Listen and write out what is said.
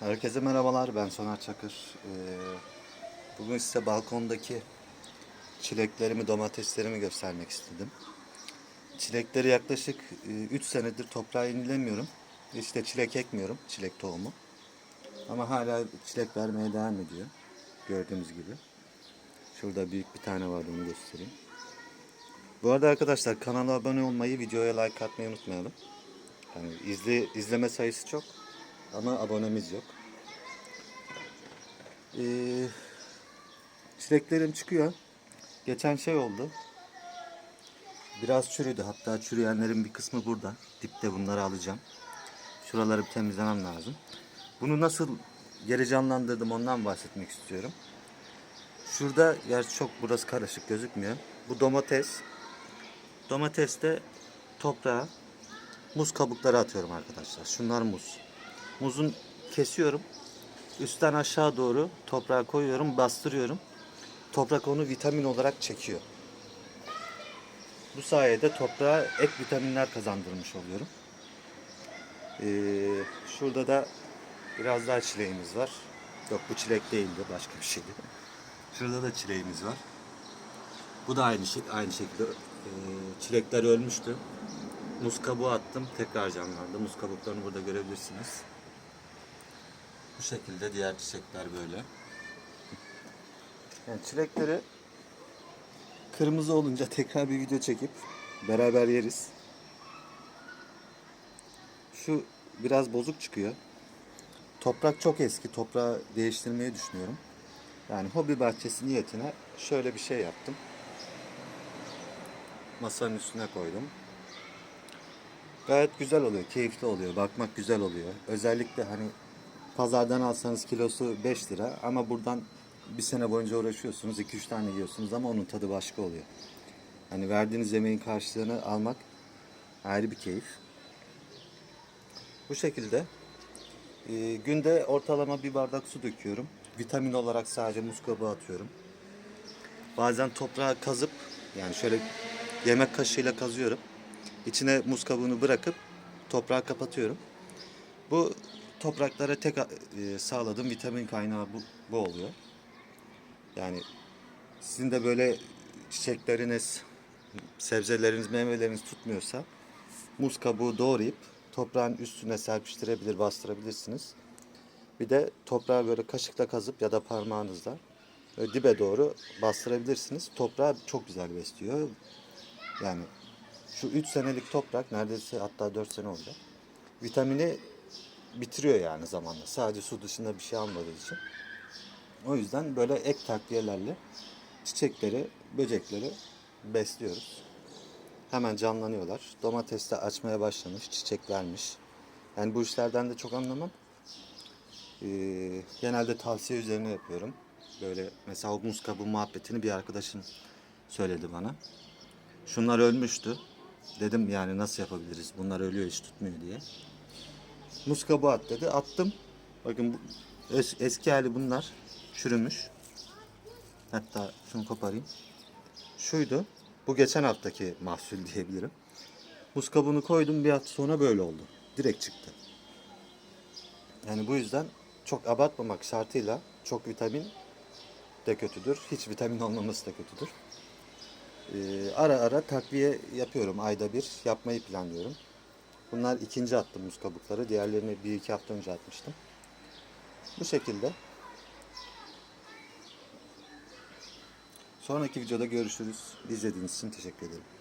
Herkese merhabalar, ben Soner Çakır. Ee, bugün size balkondaki çileklerimi, domateslerimi göstermek istedim. Çilekleri yaklaşık 3 senedir toprağa inilemiyorum. Hiç de çilek ekmiyorum, çilek tohumu. Ama hala çilek vermeye devam ediyor. Gördüğünüz gibi. Şurada büyük bir tane var, onu göstereyim. Bu arada arkadaşlar kanala abone olmayı, videoya like atmayı unutmayalım. Yani izle, izleme sayısı çok ama abonemiz yok. Ee, çileklerim çıkıyor. Geçen şey oldu. Biraz çürüdü. Hatta çürüyenlerin bir kısmı burada. Dipte bunları alacağım. Şuraları bir temizlemem lazım. Bunu nasıl geri canlandırdım ondan bahsetmek istiyorum. Şurada yer çok burası karışık gözükmüyor. Bu domates. Domateste toprağa muz kabukları atıyorum arkadaşlar. Şunlar muz. Muzun kesiyorum. Üstten aşağı doğru toprağa koyuyorum, bastırıyorum. Toprak onu vitamin olarak çekiyor. Bu sayede toprağa ek vitaminler kazandırmış oluyorum. Ee, şurada da biraz daha çileğimiz var. Yok bu çilek değildi, başka bir şeydi. Şurada da çileğimiz var. Bu da aynı şey, aynı şekilde ee, çilekler ölmüştü. Muz kabuğu attım, tekrar canlandı. Muz kabuklarını burada görebilirsiniz. Bu şekilde diğer çiçekler böyle. Yani çilekleri kırmızı olunca tekrar bir video çekip beraber yeriz. Şu biraz bozuk çıkıyor. Toprak çok eski. Toprağı değiştirmeyi düşünüyorum. Yani hobi bahçesi niyetine şöyle bir şey yaptım. Masanın üstüne koydum. Gayet güzel oluyor, keyifli oluyor. Bakmak güzel oluyor. Özellikle hani pazardan alsanız kilosu 5 lira ama buradan bir sene boyunca uğraşıyorsunuz. 2-3 tane yiyorsunuz ama onun tadı başka oluyor. Hani verdiğiniz emeğin karşılığını almak ayrı bir keyif. Bu şekilde e, günde ortalama bir bardak su döküyorum. Vitamin olarak sadece muz kabuğu atıyorum. Bazen toprağa kazıp yani şöyle yemek kaşığıyla kazıyorum. İçine muz kabuğunu bırakıp toprağı kapatıyorum. Bu topraklara tek e, sağladığım vitamin kaynağı bu, bu oluyor. Yani sizin de böyle çiçekleriniz, sebzeleriniz, meyveleriniz tutmuyorsa muz kabuğu doğrayıp toprağın üstüne serpiştirebilir, bastırabilirsiniz. Bir de toprağı böyle kaşıkla kazıp ya da parmağınızla dibe doğru bastırabilirsiniz. Toprağı çok güzel besliyor. Yani şu 3 senelik toprak neredeyse hatta 4 sene oldu. Vitamini bitiriyor yani zamanla. Sadece su dışında bir şey almadığı için. O yüzden böyle ek takviyelerle çiçekleri, böcekleri besliyoruz. Hemen canlanıyorlar. Domates de açmaya başlamış, çiçek vermiş. Yani bu işlerden de çok anlamam. Ee, genelde tavsiye üzerine yapıyorum. Böyle mesela muz kabuğu muhabbetini bir arkadaşım söyledi bana. Şunlar ölmüştü. Dedim yani nasıl yapabiliriz? Bunlar ölüyor hiç tutmuyor diye. Muz kabuğu at dedi. Attım. Bakın bu es- eski hali bunlar. Çürümüş. Hatta şunu koparayım. Şuydu. Bu geçen haftaki mahsul diyebilirim. Muz kabuğunu koydum bir hafta sonra böyle oldu. Direkt çıktı. Yani bu yüzden çok abartmamak şartıyla çok vitamin de kötüdür. Hiç vitamin olmaması da kötüdür. Ee, ara ara takviye yapıyorum ayda bir yapmayı planlıyorum. Bunlar ikinci attım muz kabukları. Diğerlerini bir iki hafta önce atmıştım. Bu şekilde. Sonraki videoda görüşürüz. İzlediğiniz için teşekkür ederim.